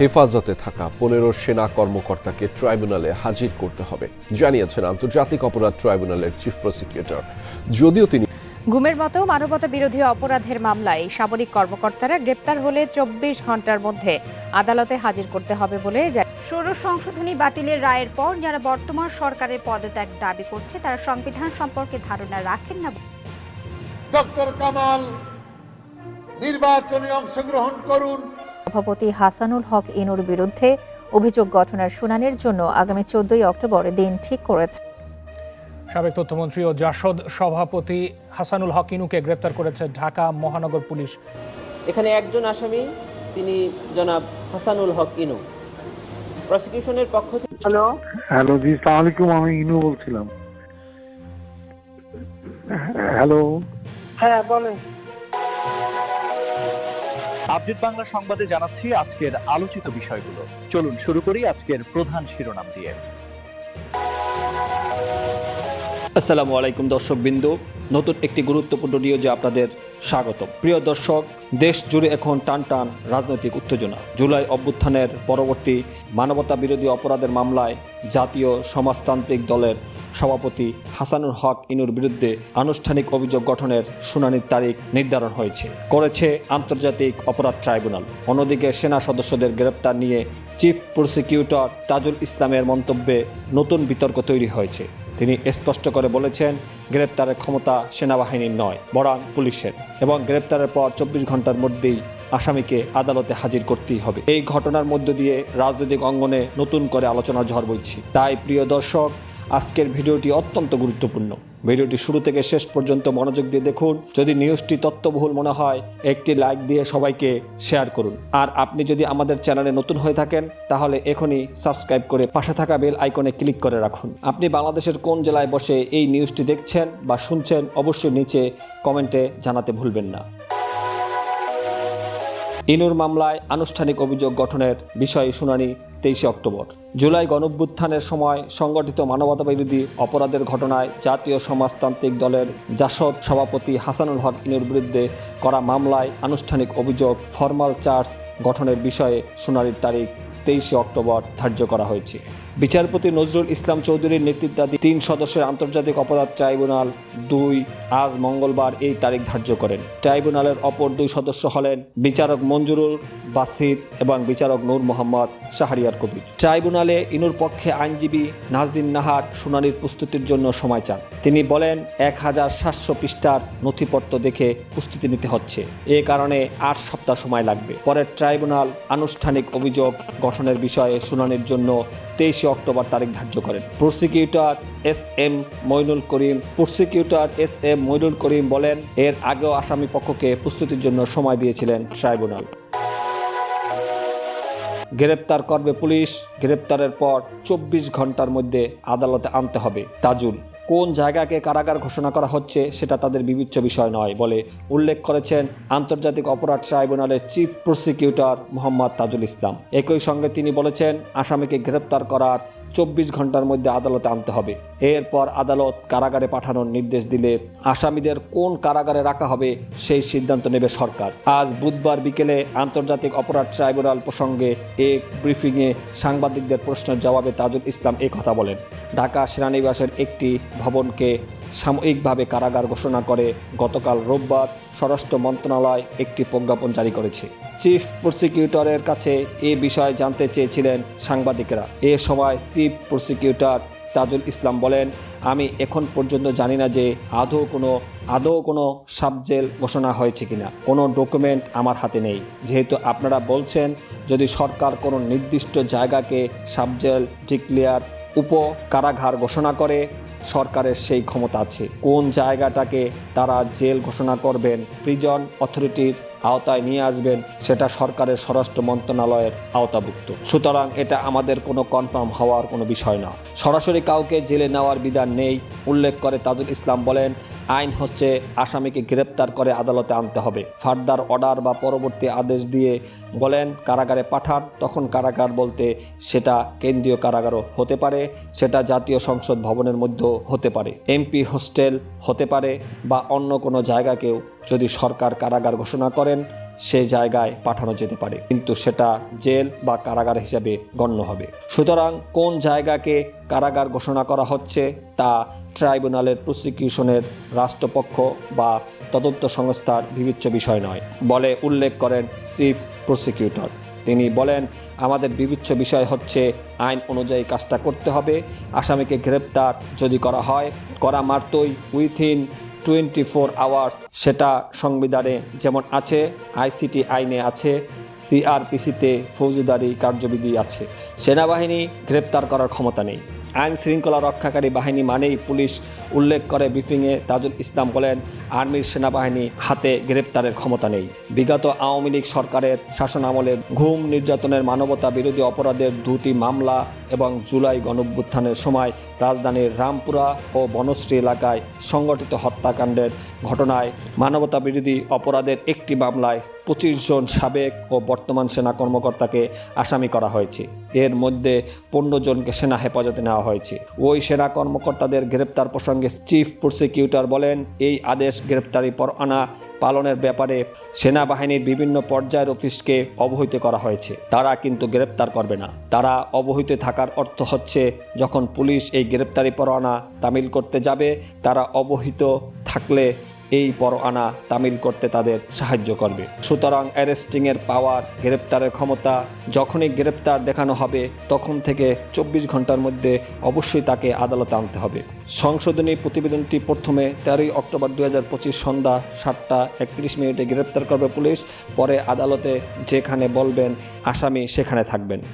হেফাজতে থাকা পনেরো সেনা কর্মকর্তাকে ট্রাইব্যুনালে হাজির করতে হবে জানিয়েছেন আন্তর্জাতিক অপরাধ ট্রাইব্যুনালের চিফ প্রসিকিউটর। যদিও তিনি গুমের মতো মানবতা বিরোধী অপরাধের মামলায় সামরিক কর্মকর্তারা গ্রেপ্তার হলে চব্বিশ ঘণ্টার মধ্যে আদালতে হাজির করতে হবে বলে ষোড়শ সংশোধনী বাতিলের রায়ের পর যারা বর্তমান সরকারের পদত্যাগ দাবি করছে তারা সংবিধান সম্পর্কে ধারণা রাখেন না। ডক্টর কামাল নির্বাচনে অংশগ্রহণ করুন। সভাপতি হাসানুল হক ইনুর বিরুদ্ধে অভিযোগ গঠনের শুনানির জন্য আগামী চোদ্দই অক্টোবর দিন ঠিক করেছে। সাবেক তথ্যমন্ত্রী ও জাসদ সভাপতি হাসানুল হক ইনুকে গ্রেপ্তার করেছে ঢাকা মহানগর পুলিশ। এখানে একজন আসামি তিনি জনাব হাসানুল হক ইনু। প্রসিকিউশনের পক্ষ থেকে হ্যালো। জি সালাম আলাইকুম আমি ইনু বলছিলাম। হ্যালো আপডেট বাংলা সংবাদে জানাচ্ছি আজকের আলোচিত বিষয়গুলো। চলুন শুরু করি আজকের প্রধান শিরোনাম দিয়ে। আসসালামু আলাইকুম দর্শক বিন্দু নতুন একটি গুরুত্বপূর্ণ নিউজে আপনাদের স্বাগত প্রিয় দর্শক, দেশ জুড়ে এখন টান টান রাজনৈতিক উত্তেজনা। জুলাই অভ্যুত্থানের পরবর্তী মানবতা বিরোধী অপরাধের মামলায় জাতীয় সমাজতান্ত্রিক দলের সভাপতি হাসানুর হক ইনুর বিরুদ্ধে আনুষ্ঠানিক অভিযোগ গঠনের শুনানির তারিখ নির্ধারণ হয়েছে। করেছে আন্তর্জাতিক অপরাধ ট্রাইব্যুনাল। অন্যদিকে সেনা সদস্যদের গ্রেপ্তার নিয়ে চিফ প্রসিকিউটর তাজুল ইসলামের মন্তব্যে নতুন বিতর্ক তৈরি হয়েছে। তিনি স্পষ্ট করে বলেছেন, গ্রেপ্তারের ক্ষমতা সেনাবাহিনীর নয়, বরং পুলিশের এবং গ্রেপ্তারের পর চব্বিশ ঘণ্টার মধ্যেই আসামিকে আদালতে হাজির করতেই হবে। এই ঘটনার মধ্য দিয়ে রাজনৈতিক অঙ্গনে নতুন করে আলোচনার ঝড় বইছি। তাই প্রিয় দর্শক আজকের ভিডিওটি অত্যন্ত গুরুত্বপূর্ণ। ভিডিওটি শুরু থেকে শেষ পর্যন্ত মনোযোগ দিয়ে দেখুন। যদি নিউজটি তত্ত্ববহুল মনে হয়, একটি লাইক দিয়ে সবাইকে শেয়ার করুন। আর আপনি যদি আমাদের চ্যানেলে নতুন হয়ে থাকেন, তাহলে এখনই সাবস্ক্রাইব করে পাশে থাকা বেল আইকনে ক্লিক করে রাখুন। আপনি বাংলাদেশের কোন জেলায় বসে এই নিউজটি দেখছেন বা শুনছেন, অবশ্যই নিচে কমেন্টে জানাতে ভুলবেন না। ইনুর মামলায় আনুষ্ঠানিক অভিযোগ গঠনের বিষয়ে শুনানি তেইশে অক্টোবর। জুলাই গণভ্যুত্থানের সময় সংগঠিত মানবতাবিরোধী অপরাধের ঘটনায় জাতীয় সমাজতান্ত্রিক দলের জাসদ সভাপতি হাসানুল হক ইনুর বিরুদ্ধে করা মামলায় আনুষ্ঠানিক অভিযোগ ফর্মাল চার্জ গঠনের বিষয়ে শুনানির তারিখ তেইশে অক্টোবর ধার্য করা হয়েছে। বিচারপতি নজরুল ইসলাম চৌধুরীর নেতৃত্বাধীন তিন সদস্যের আন্তর্জাতিক অপরাধ ট্রাইব্যুনাল দুই আজ মঙ্গলবার এই তারিখ ধার্য করেন। ট্রাইব্যুনালের অপর দুই সদস্য হলেন বিচারক মঞ্জুরুল বাসিদ এবং বিচারক নূর মোহাম্মদ শাহরিয়ার কবির। ট্রাইব্যুনালে ইনুর পক্ষে আইনজীবী নাজদিন নাহার শুনানির প্রস্তুতির জন্য সময় চান। তিনি বলেন, এক হাজার সাতশো পৃষ্ঠার নথিপত্র দেখে প্রস্তুতি নিতে হচ্ছে। এ কারণে আট সপ্তাহ সময় লাগবে। পরে ট্রাইব্যুনাল আনুষ্ঠানিক অভিযোগ গঠনের বিষয়ে শুনানির জন্য তেইশে অক্টোবর তারিখ ধার্য করেন। Prosecutor S M Moinul Karim prosecutor S M Moinul Karim বলেন, এর আগেও আসামি পক্ষকে প্রস্তুতির জন্য সময় দিয়েছিলেন ট্রাইব্যুনাল। গ্রেপ্তার করবে পুলিশ। গ্রেপ্তারের পর চব্বিশ ঘণ্টার মধ্যে আদালতে আনতে হবে। তাজুল কোন জায়গাকে কারাগার ঘোষণা করা হচ্ছে সেটা তাদের বিবেচ্য বিষয় নয় বলে উল্লেখ করেছেন আন্তর্জাতিক অপরাধ ট্রাইব্যুনালের চিফ প্রসিকিউটর মোহাম্মদ তাজুল ইসলাম। একই সঙ্গে তিনি বলেছেন, আসামিকে গ্রেপ্তার করার চব্বিশ ঘণ্টার মধ্যে আদালতে আনতে হবে। এরপর আদালত কারাগারে পাঠানোর নির্দেশ দিলে আসামিদের কোন কারাগারে রাখা হবে সেই সিদ্ধান্ত নেবে সরকার। আজ বুধবার বিকেলে আন্তর্জাতিক অপরাধ ট্রাইব্যুনাল প্রসঙ্গে এক ব্রিফিংয়ে সাংবাদিকদের প্রশ্নের জবাবে তাজুল ইসলাম এই কথা বলেন। ঢাকা সেনানিবাসের একটি ভবনকে সাময়িকভাবে কারাগার ঘোষণা করে গতকাল রোববার স্বরাষ্ট্র মন্ত্রণালয় একটি প্রজ্ঞাপন জারি করেছে। চিফ প্রসিকিউটরের কাছে এ বিষয়ে জানতে চেয়েছিলেন সাংবাদিকেরা। এ সময় চিফ প্রসিকিউটর তাজুল ইসলাম বলেন, আমি এখন পর্যন্ত জানি না যে আদৌ কোনো আদৌ কোনো সাবজেল ঘোষণা হয়েছে কিনা। কোনো ডকুমেন্ট আমার হাতে নেই। যেহেতু আপনারা বলছেন, যদি সরকার কোনো নির্দিষ্ট জায়গাকে সাবজেল ডিক্লেয়ার উপ কারাগার ঘোষণা করে সরকারের সেই ক্ষমতা আছে। কোন জায়গাটাকে তারা জেল ঘোষণা করবেন প্রিজন অথরিটির আওতায় নিয়ে আসবেন, সেটা সরকারের স্বরাষ্ট্র মন্ত্রণালয়ের আওতাভুক্ত। সুতরাং এটা আমাদের কোনো কনফার্ম হওয়ার কোনো বিষয় না। সরাসরি কাউকে জেলে নেওয়ার বিধান নেই, উল্লেখ করে তাজুল ইসলাম বলেন আইন হচ্ছে আসামিকে গ্রেপ্তার করে আদালতে আনতে হবে। ফার্দার অর্ডার বা পরবর্তী আদেশ দিয়ে বলেন, কারাগারে পাঠান, তখন কারাগার বলতে সেটা কেন্দ্রীয় কারাগারও হতে পারে, সেটা জাতীয় সংসদ ভবনের মধ্যেও হতে পারে। এমপি হোস্টেল হতে পারে বা অন্য কোনো জায়গাকেও যদি সরকার কারাগার ঘোষণা করেন সেই জায়গায় পাঠানো যেতে পারে, কিন্তু সেটা জেল বা কারাগার হিসাবে গণ্য হবে। সুতরাং কোন জায়গাকে কারাগার ঘোষণা করা হচ্ছে তা ট্রাইব্যুনালের প্রসিকিউশনের রাষ্ট্রপক্ষ বা তদন্ত সংস্থার বিবেচ্য বিষয় নয়, বলে উল্লেখ করেন চিফ প্রসিকিউটর। তিনি বলেন, আমাদের বিবেচ্য বিষয় হচ্ছে আইন অনুযায়ী কাজটা করতে হবে। আসামিকে গ্রেপ্তার যদি করা হয়, করা মাত্রই উইথিন টোয়েন্টি ফোর আওয়ার্স। সেটা সংবিধানে যেমন আছে, আইসিটি আইনে আছে, সিআরপিসিতে ফৌজদারি কার্যবিধি আছে। সেনাবাহিনী গ্রেপ্তার করার ক্ষমতা নেই। আইন শৃঙ্খলা রক্ষাকারী বাহিনী মানেই পুলিশ উল্লেখ করে ব্রিফিংয়ে তাজুল ইসলাম বলেন, আর্মির সেনাবাহিনী হাতে গ্রেপ্তারের ক্ষমতা নেই। বিগত আওয়ামী লীগ সরকারের শাসনামলে ঘুম নির্যাতনের মানবতা বিরোধী অপরাধের দুটি মামলা এবং জুলাই গণভ্যুত্থানের সময় রাজধানীর রামপুরা ও বনশ্রী এলাকায় সংগঠিত হত্যাকাণ্ডের ঘটনায় মানবতা বিরোধী অপরাধের একটি মামলায় পঁচিশ জন সাবেক ও বর্তমান সেনা কর্মকর্তাকে আসামি করা হয়েছে। এর মধ্যে পনেরো জনকে সেনা হেফাজতে নেওয়া হয়েছে। ওই সেনা কর্মকর্তাদের গ্রেপ্তার প্রসঙ্গে চিফ প্রসিকিউটর বলেন, এই আদেশ গ্রেপ্তারি পরোয়ানা পালনের ব্যাপারে সেনাবাহিনীর বিভিন্ন পর্যায়ের অফিসকে অবহিত করা হয়েছে। তারা কিন্তু গ্রেপ্তার করবে না। তারা অবহিত থাকার অর্থ হচ্ছে, যখন পুলিশ এই গ্রেপ্তারি পরোয়ানা তামিল করতে যাবে, তারা অবহিত থাকলে এই পরোয়ানা তামিল করতে তাদের সাহায্য করবে। সুতরাং অ্যারেস্টিংয়ের পাওয়ার, গ্রেপ্তারের ক্ষমতা, যখনই গ্রেপ্তার দেখানো হবে, তখন থেকে চব্বিশ ঘণ্টার মধ্যে অবশ্যই তাকে আদালতে আনতে হবে। সংশোধনী প্রতিবেদনটি প্রথমে তেরোই অক্টোবর দু হাজার পঁচিশ সন্ধ্যা সাতটা একত্রিশ মিনিটে গ্রেপ্তার করবে পুলিশ। পরে আদালতে যেখানে বলবেন, আসামি সেখানে থাকবেন।